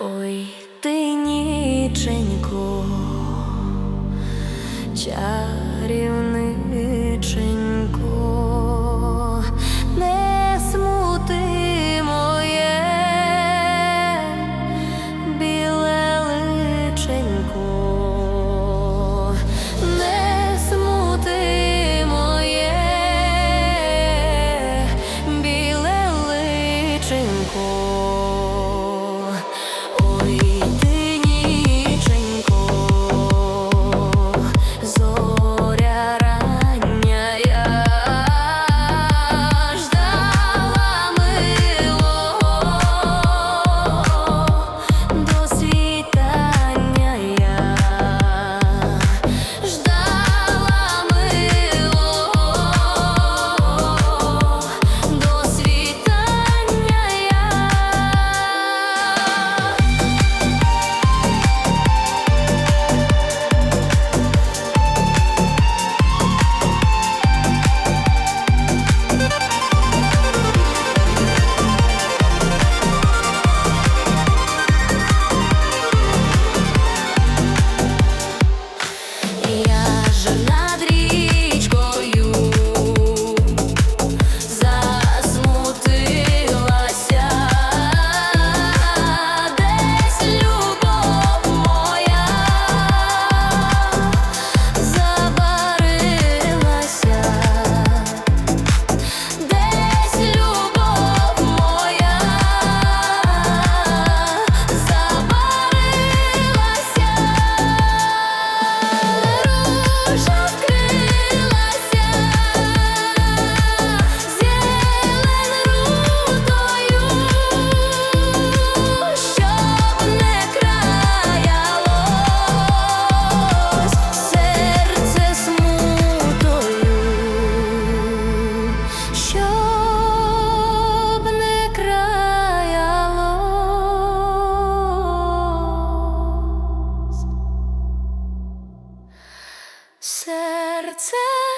Ой, ти ніченько, чарівниченько, serce.